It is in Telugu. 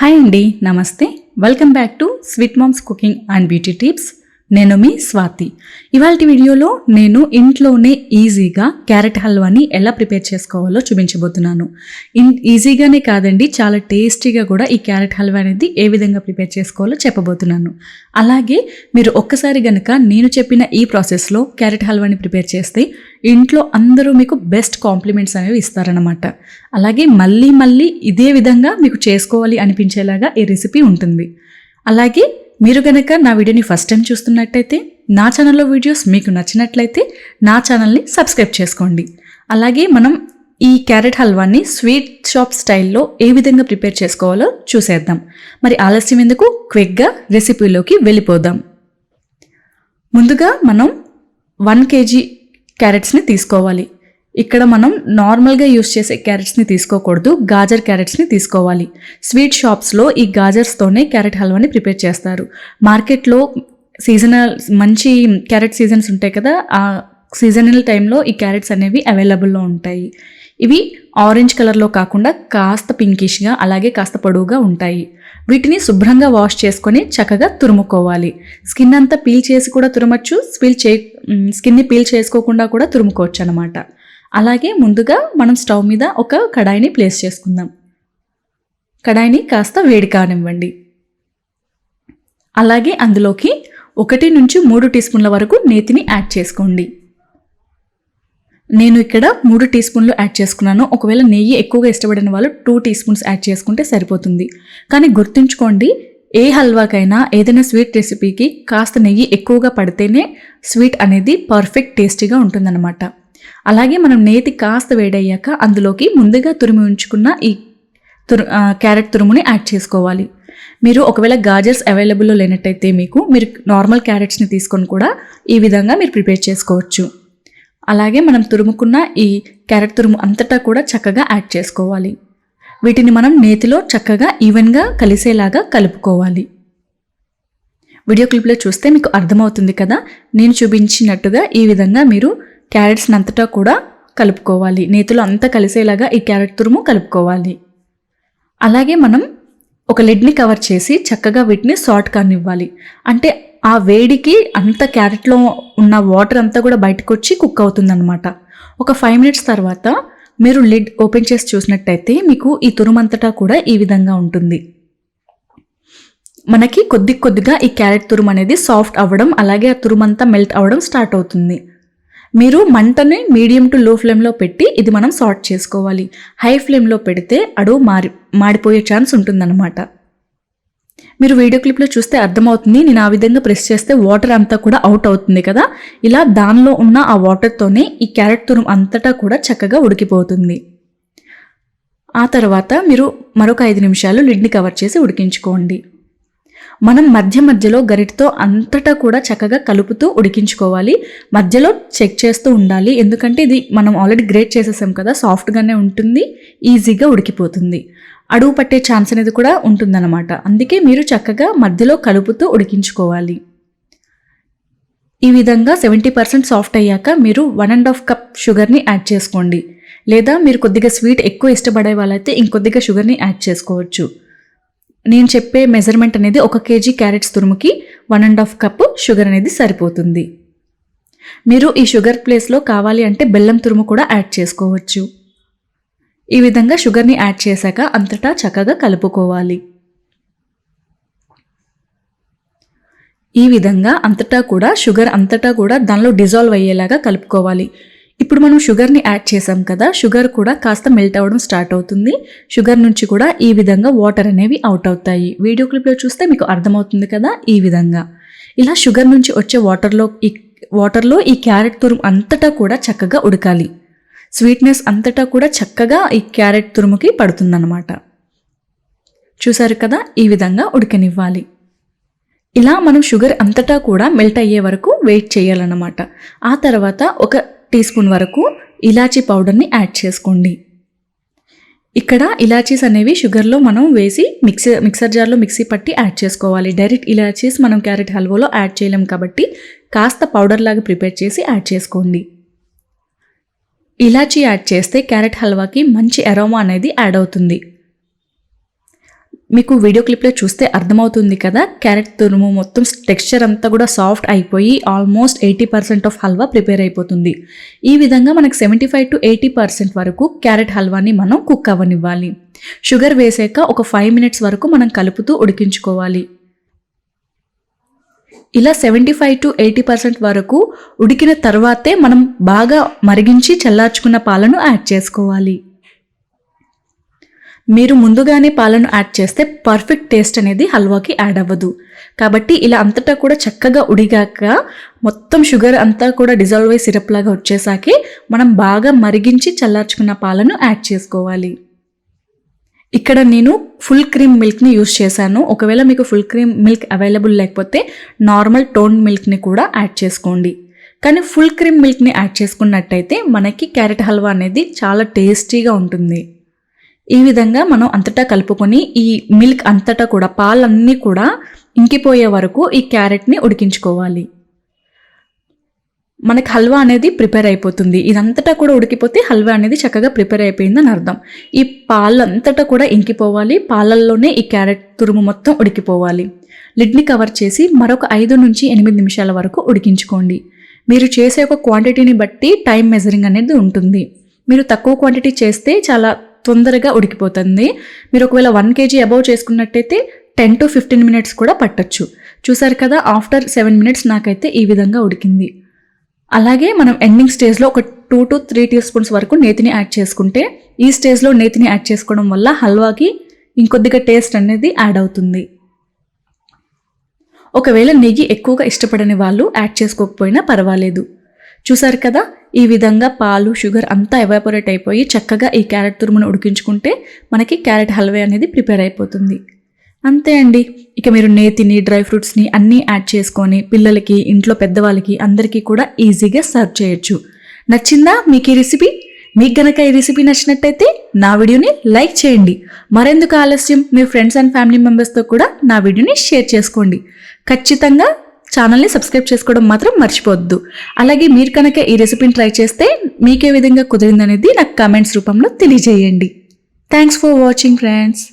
హాయ్ అండి నమస్తే. Welcome back to sweet mom's cooking and beauty tips. నేను మీ స్వాతి. ఇవాళ వీడియోలో నేను ఇంట్లోనే ఈజీగా క్యారెట్ హల్వాని ఎలా ప్రిపేర్ చేసుకోవాలో చూపించబోతున్నాను. ఇన్ ఈజీగానే కాదండి చాలా టేస్టీగా కూడా ఈ క్యారెట్ హల్వా అనేది ఏ విధంగా ప్రిపేర్ చేసుకోవాలో చెప్పబోతున్నాను. అలాగే మీరు ఒక్కసారి గనక నేను చెప్పిన ఈ ప్రాసెస్లో క్యారెట్ హల్వాని ప్రిపేర్ చేస్తే ఇంట్లో అందరూ మీకు బెస్ట్ కాంప్లిమెంట్స్ అనేవి ఇస్తారనమాట అలాగే మళ్ళీ మళ్ళీ ఇదే విధంగా మీకు చేసుకోవాలి అనిపించేలాగా ఈ రెసిపీ ఉంటుంది. అలాగే మీరు కనుక నా వీడియోని ఫస్ట్ టైం చూస్తున్నట్టయితే నా ఛానల్లో వీడియోస్ మీకు నచ్చినట్లయితే నా ఛానల్ని సబ్స్క్రైబ్ చేసుకోండి. అలాగే మనం ఈ క్యారెట్ హల్వాని స్వీట్ షాప్ స్టైల్లో ఏ విధంగా ప్రిపేర్ చేసుకోవాలో చూసేద్దాం. మరి ఆలస్యం ఎందుకు? క్విక్గా రెసిపీలోకి వెళ్ళిపోదాం. ముందుగా మనం వన్ కేజీ క్యారెట్స్ని తీసుకోవాలి. ఇక్కడ మనం నార్మల్గా యూస్ చేసే క్యారెట్స్ని తీసుకోకూడదు గాజర్ క్యారెట్స్ని తీసుకోవాలి. స్వీట్ షాప్స్లో ఈ గాజర్స్తోనే క్యారెట్ హల్వాని ప్రిపేర్ చేస్తారు. మార్కెట్లో సీజనల్ మంచి క్యారెట్ సీజన్స్ ఉంటాయి కదా ఆ సీజనల్ టైంలో ఈ క్యారెట్స్ అనేవి అవైలబుల్లో ఉంటాయి. ఇవి ఆరెంజ్ కలర్లో కాకుండా కాస్త పింకిష్గా అలాగే కాస్త పొడవుగా ఉంటాయి. వీటిని శుభ్రంగా వాష్ చేసుకొని చక్కగా తురుముకోవాలి. స్కిన్ అంతా పీల్ చేసి కూడా తురమచ్చు స్పీల్ చే స్కిన్ని పీల్ చేసుకోకుండా కూడా తురుముకోవచ్చు అనమాట అలాగే ముందుగా మనం స్టవ్ మీద ఒక కడాయిని ప్లేస్ చేసుకుందాం. కడాయిని కాస్త వేడి కానివ్వండి. అలాగే అందులోకి ఒకటి నుంచి మూడు టీ స్పూన్ల వరకు నేతిని యాడ్ చేసుకోండి. నేను ఇక్కడ మూడు టీ స్పూన్లు యాడ్ చేసుకున్నాను. ఒకవేళ నెయ్యి ఎక్కువగా ఇష్టపడిన వాళ్ళు టూ టీ స్పూన్స్ యాడ్ చేసుకుంటే సరిపోతుంది. కానీ గుర్తుంచుకోండి ఏ హల్వాకైనా ఏదైనా స్వీట్ రెసిపీకి కాస్త నెయ్యి ఎక్కువగా పడితేనే స్వీట్ అనేది పర్ఫెక్ట్ టేస్టీగా ఉంటుందన్నమాట. అలాగే మనం నేతి కాస్త వేడయ్యాక అందులోకి ముందుగా తురిమి ఉంచుకున్న ఈ తురు క్యారెట్ తురుముని యాడ్ చేసుకోవాలి. మీరు ఒకవేళ గాజర్స్ అవైలబుల్లో లేనట్టయితే మీకు మీరు నార్మల్ క్యారెట్స్ని తీసుకొని కూడా ఈ విధంగా మీరు ప్రిపేర్ చేసుకోవచ్చు. అలాగే మనం తురుముకున్న ఈ క్యారెట్ తురుము అంతటా కూడా చక్కగా యాడ్ చేసుకోవాలి. వీటిని మనం నేతిలో చక్కగా ఈవెన్గా కలిసేలాగా కలుపుకోవాలి. వీడియో క్లిప్లో చూస్తే మీకు అర్థమవుతుంది కదా? నేను చూపించినట్టుగా ఈ విధంగా మీరు క్యారెట్స్ని అంతటా కూడా కలుపుకోవాలి. నేతిలో అంతా కలిసేలాగా ఈ క్యారెట్ తురుము కలుపుకోవాలి. అలాగే మనం ఒక లిడ్ని కవర్ చేసి చక్కగా వీటిని సాల్ట్ కానివ్వాలి. అంటే ఆ వేడికి అంత క్యారెట్లో ఉన్న వాటర్ అంతా కూడా బయటకు వచ్చి కుక్ అవుతుందన్నమాట. ఒక ఫైవ్ మినిట్స్ తర్వాత మీరు లిడ్ ఓపెన్ చేసి చూసినట్టయితే మీకు ఈ తురుమంతటా కూడా ఈ విధంగా ఉంటుంది. మనకి కొద్ది కొద్దిగా ఈ క్యారెట్ తురుము అనేది సాఫ్ట్ అవ్వడం అలాగే ఆ తురుమంతా మెల్ట్ అవ్వడం స్టార్ట్ అవుతుంది. మీరు మంటని మీడియం టు లో ఫ్లేమ్లో పెట్టి ఇది మనం సార్ట్ చేసుకోవాలి. హై ఫ్లేమ్లో పెడితే అడుగు మారి మాడిపోయే ఛాన్స్ ఉంటుందన్నమాట. మీరు వీడియో క్లిప్లో చూస్తే అర్థమవుతుంది నేను ఆ విధంగా ప్రెస్ చేస్తే వాటర్ అంతా కూడా అవుట్ అవుతుంది కదా? ఇలా దానిలో ఉన్న ఆ వాటర్తోనే ఈ క్యారెట్ తురుం అంతటా కూడా చక్కగా ఉడికిపోతుంది. ఆ తర్వాత మీరు మరొక ఐదు నిమిషాలు లిడ్ని కవర్ చేసి ఉడికించుకోండి. మనం మధ్య మధ్యలో గరిటతో అంతటా కూడా చక్కగా కలుపుతూ ఉడికించుకోవాలి. మధ్యలో చెక్ చేస్తూ ఉండాలి. ఎందుకంటే ఇది మనం ఆల్రెడీ గ్రేట్ చేసేసాం కదా సాఫ్ట్గానే ఉంటుంది ఈజీగా ఉడికిపోతుంది. అడుగు పట్టే ఛాన్స్ అనేది కూడా ఉంటుందన్నమాట. అందుకే మీరు చక్కగా మధ్యలో కలుపుతూ ఉడికించుకోవాలి. ఈ విధంగా సెవెంటీ పర్సెంట్ సాఫ్ట్ అయ్యాక మీరు వన్ అండ్ హాఫ్ కప్ షుగర్ని యాడ్ చేసుకోండి. లేదా మీరు కొద్దిగా స్వీట్ ఎక్కువ ఇష్టపడే వాళ్ళైతే ఇంకొద్దిగా షుగర్ని యాడ్ చేసుకోవచ్చు. నేను చెప్పే మెజర్మెంట్ అనేది ఒక KG carrots తురుముకి one and half cup sugar అనేది సరిపోతుంది. మీరు ఈ షుగర్ ప్లేస్లో కావాలి అంటే బెల్లం తురుము కూడా యాడ్ చేసుకోవచ్చు. ఈ విధంగా షుగర్ని యాడ్ చేశాక అంతటా చక్కగా కలుపుకోవాలి. ఈ విధంగా అంతటా కూడా షుగర్ అంతటా కూడా దానిలో డిజాల్వ్ అయ్యేలాగా కలుపుకోవాలి. ఇప్పుడు మనం షుగర్ని యాడ్ చేసాం కదా షుగర్ కూడా కాస్త మెల్ట్ అవ్వడం స్టార్ట్ అవుతుంది. షుగర్ నుంచి కూడా ఈ విధంగా వాటర్ అనేవి అవుట్ అవుతాయి. వీడియో క్లిప్లో చూస్తే మీకు అర్థమవుతుంది కదా ఈ విధంగా. ఇలా షుగర్ నుంచి వచ్చే వాటర్లో ఈ వాటర్లో ఈ క్యారెట్ తురుము అంతటా కూడా చక్కగా ఉడకాలి. స్వీట్నెస్ అంతటా కూడా చక్కగా ఈ క్యారెట్ తురుముకి పడుతుందన్నమాట. చూసారు కదా ఈ విధంగా ఉడకనివ్వాలి. ఇలా మనం షుగర్ అంతటా కూడా మెల్ట్ అయ్యే వరకు వెయిట్ చేయాలన్నమాట. ఆ తర్వాత ఒక టీ స్పూన్ వరకు ఇలాచీ పౌడర్ని యాడ్ చేసుకోండి. ఇక్కడ ఇలాచీస్ అనేవి షుగర్లో మనం వేసి మిక్సీ మిక్సర్ జార్లో మిక్సీ పట్టి యాడ్ చేసుకోవాలి. డైరెక్ట్ ఇలాచీస్ మనం క్యారెట్ హల్వాలో యాడ్ చేయలేం కాబట్టి కాస్త పౌడర్ లాగా ప్రిపేర్ చేసి యాడ్ చేసుకోండి. ఇలాచీ యాడ్ చేస్తే క్యారెట్ హల్వాకి మంచి అరోమా అనేది యాడ్ అవుతుంది. మీకు వీడియో క్లిప్లో చూస్తే అర్థమవుతుంది కదా? క్యారెట్ తురుము మొత్తం టెక్స్చర్ అంతా కూడా సాఫ్ట్ అయిపోయి almost eighty percent of halwa prepare అయిపోతుంది. ఈ విధంగా మనకు seventy five to eighty percent వరకు క్యారెట్ హల్వాని మనం కుక్ అవ్వనివ్వాలి. షుగర్ వేసాక ఒక ఫైవ్ మినిట్స్ వరకు మనం కలుపుతూ ఉడికించుకోవాలి. ఇలా seventy five to eighty percent వరకు ఉడికిన తర్వాతే మనం బాగా మరిగించి చల్లార్చుకున్న పాలను యాడ్ చేసుకోవాలి. మీరు ముందుగానే పాలను యాడ్ చేస్తే పర్ఫెక్ట్ టేస్ట్ అనేది హల్వాకి యాడ్ అవ్వదు. కాబట్టి ఇలా అంతటా కూడా చక్కగా ఉడిగాక మొత్తం షుగర్ అంతా కూడా డిజాల్వ్ అయ్యి సిరప్ లాగా వచ్చేసాకే మనం బాగా మరిగించి చల్లార్చుకున్న పాలను యాడ్ చేసుకోవాలి. ఇక్కడ నేను ఫుల్ క్రీమ్ మిల్క్ని యూస్ చేశాను. ఒకవేళ మీకు ఫుల్ క్రీమ్ మిల్క్ అవైలబుల్ లేకపోతే నార్మల్ టోన్ మిల్క్ని కూడా యాడ్ చేసుకోండి. కానీ ఫుల్ క్రీమ్ మిల్క్ని యాడ్ చేసుకున్నట్టయితే మనకి క్యారెట్ హల్వా అనేది చాలా టేస్టీగా ఉంటుంది. ఈ విధంగా మనం అంతటా కలుపుకొని ఈ మిల్క్ అంతటా కూడా పాలన్నీ కూడా ఇంకిపోయే వరకు ఈ క్యారెట్ని ఉడికించుకోవాలి. మనకి హల్వా అనేది ప్రిపేర్ అయిపోతుంది. ఇదంతటా కూడా ఉడికిపోతే హల్వా అనేది చక్కగా ప్రిపేర్ అయిపోయిందని అర్థం. ఈ పాలంతటా కూడా ఇంకిపోవాలి. పాలల్లోనే ఈ క్యారెట్ తురుము మొత్తం ఉడికిపోవాలి. లిడ్ని కవర్ చేసి మరొక ఐదు నుంచి ఎనిమిది నిమిషాల వరకు ఉడికించుకోండి. మీరు చేసే ఒక క్వాంటిటీని బట్టి టైం మెజరింగ్ అనేది ఉంటుంది. మీరు తక్కువ క్వాంటిటీ చేస్తే చాలా తొందరగా ఉడికిపోతుంది. మీరు ఒకవేళ వన్ కేజీ అబౌవ్ చేసుకున్నట్టయితే టెన్ టు ఫిఫ్టీన్ మినిట్స్ కూడా పట్టచ్చు. చూసారు కదా ఆఫ్టర్ సెవెన్ మినిట్స్ నాకైతే ఈ విధంగా ఉడికింది. అలాగే మనం ఎండింగ్ స్టేజ్లో ఒక two to three teaspoons వరకు నేతిని యాడ్ చేసుకుంటే ఈ స్టేజ్లో నేతిని యాడ్ చేసుకోవడం వల్ల హల్వాకి ఇంకొద్దిగా టేస్ట్ అనేది యాడ్ అవుతుంది. ఒకవేళ నెయ్యి ఎక్కువగా ఇష్టపడని వాళ్ళు యాడ్ చేసుకోకపోయినా పర్వాలేదు. చూసారు కదా? ఈ విధంగా పాలు షుగర్ అంతా ఎవాపొరేట్ అయిపోయి చక్కగా ఈ క్యారెట్ తురుమును ఉడికించుకుంటే మనకి క్యారెట్ హల్వా అనేది ప్రిపేర్ అయిపోతుంది. అంతే అండి. ఇక మీరు నేతిని డ్రై ఫ్రూట్స్ని అన్నీ యాడ్ చేసుకొని పిల్లలకి ఇంట్లో పెద్దవాళ్ళకి అందరికీ కూడా ఈజీగా సర్వ్ చేయొచ్చు. నచ్చిందా మీకు ఈ రెసిపీ? మీకు గనక ఈ రెసిపీ నచ్చినట్టయితే నా వీడియోని లైక్ చేయండి. మరెందుకు ఆలస్యం? మీ ఫ్రెండ్స్ అండ్ ఫ్యామిలీ మెంబర్స్తో కూడా నా వీడియోని షేర్ చేసుకోండి. ఖచ్చితంగా ఛానల్ని సబ్స్క్రైబ్ చేసుకోవడం మాత్రం మర్చిపోవద్దు. అలాగే మీరు కనుక ఈ రెసిపీని ట్రై చేస్తే మీకే విధంగా కుదిరిందనేది నాకు కామెంట్స్ రూపంలో తెలియజేయండి. Thanks for watching friends